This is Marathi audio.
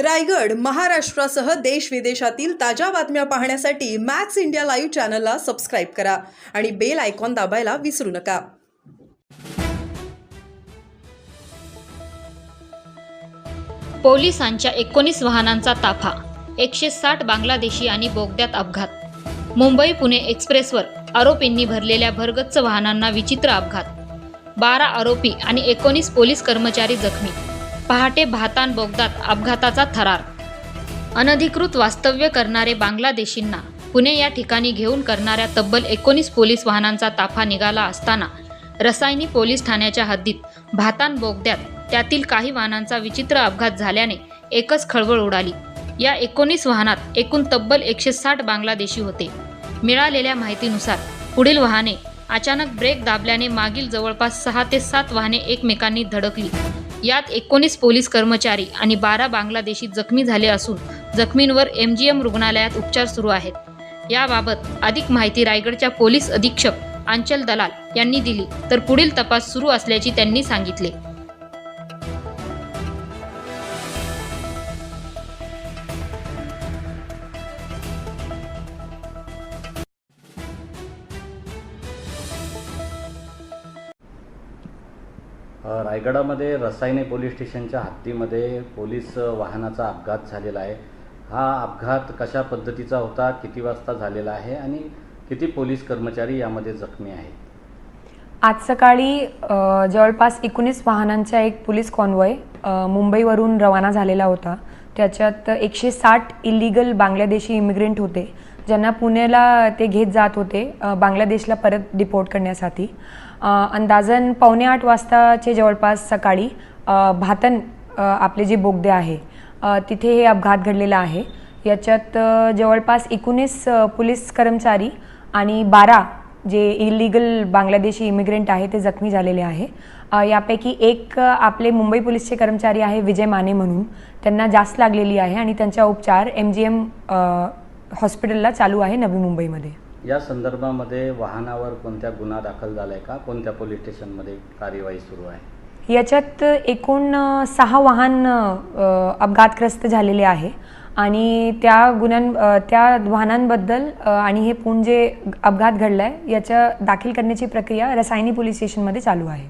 रायगड महाराष्ट्रासह देश विदेशातील ताज्या बातम्या पाहण्यासाठी मॅक्स इंडिया लाईव्ह चॅनलला सबस्क्राईब करा आणि बेल आयकॉन दाबायला विसरू नका. पोलिसांच्या एकोणीस वाहनांचा ताफा एकशे साठ बांगलादेशी आणि बोगद्यात अपघात. मुंबई पुणे एक्सप्रेसवर आरोपींनी भरलेल्या भरगच्च वाहनांना विचित्र अपघात. बारा आरोपी आणि एकोणीस पोलीस कर्मचारी जखमी. पहाटे भातान बोगदात अपघाताचा थरार. अनधिकृत वास्तव्य करणारे बांगलादेशींना पुणे या ठिकाणी घेऊन करणाऱ्या तब्बल एकोणीस पोलीस वाहनांचा ताफा निघाला असताना रसायनी पोलीस ठाण्याच्या हद्दीत भातान बोगद्यात त्यातील काही वाहनांचा विचित्र अपघात झाल्याने एकच खळबळ उडाली. या एकोणीस वाहनात एकूण तब्बल एकशे साठ बांगलादेशी होते. मिळालेल्या माहितीनुसार पुढील वाहने अचानक ब्रेक दाबल्याने मागील जवळपास सहा ते सात वाहने एकमेकांनी धडकली. यात एकोणीस पोलीस कर्मचारी आणि बारा बांगलादेशी जखमी झाले असून जखमींवर एम जी एम रुग्णालयात उपचार सुरू आहेत. याबाबत अधिक माहिती रायगडच्या पोलीस अधीक्षक आंचल दलाल यांनी दिली तर पुढील तपास सुरू असल्याचे त्यांनी सांगितले. रायगडामध्ये रसायने पोलीस स्टेशनच्या हद्दीमध्ये पोलीस वाहनाचा अपघात झालेला आहे. हा अपघात कशा पद्धतीचा होता किती वाजता झालेला आहे आणि किती पोलीस कर्मचारी यामध्ये जखमी आहेत? आज सकाळी जवळपास एकोणीस वाहनांचा एक पोलीस कॉन्वॉय मुंबईवरून रवाना झालेला होता. त्याच्यात एकशे साठ इलिगल बांगलादेशी इमिग्रेंट होते. ज्यांना पुण्याला ते घेत जात होते बांगलादेशला परत डिपोर्ट करण्यासाठी. अंदाजन पावणे आठ वाजताचे जवळपास सकाळी भातन आपले जे बोगदे आहे तिथे हे अपघात घडलेला आहे. याच्यात जवळपास एकोणीस पोलीस कर्मचारी आणि बारा जे इलिगल बांगलादेशी इमिग्रेंट आहे ते जखमी झालेले आहे. यापैकी एक आपले मुंबई पोलीसचे कर्मचारी आहे विजय माने म्हणून. त्यांना जास्त लागलेली आहे आणि त्यांचा उपचार एम जी एम हॉस्पिटलला चालू आहे नवी मुंबईमध्ये. या संदर्भामध्ये वाहनावर कोणत्या गुन्हा दाखल झाला आहे का? कोणत्या पोलीस स्टेशनमध्ये कार्यवाही सुरू आहे? याच्यात एकूण सहा वाहन अपघातग्रस्त झालेले आहे आणि त्या गुन्ह्यां त्या वाहनांबद्दल आणि हे पूर्ण जे अपघात घडला आहे याच्या दाखल करण्याची प्रक्रिया रसायनी पोलीस स्टेशनमध्ये चालू आहे.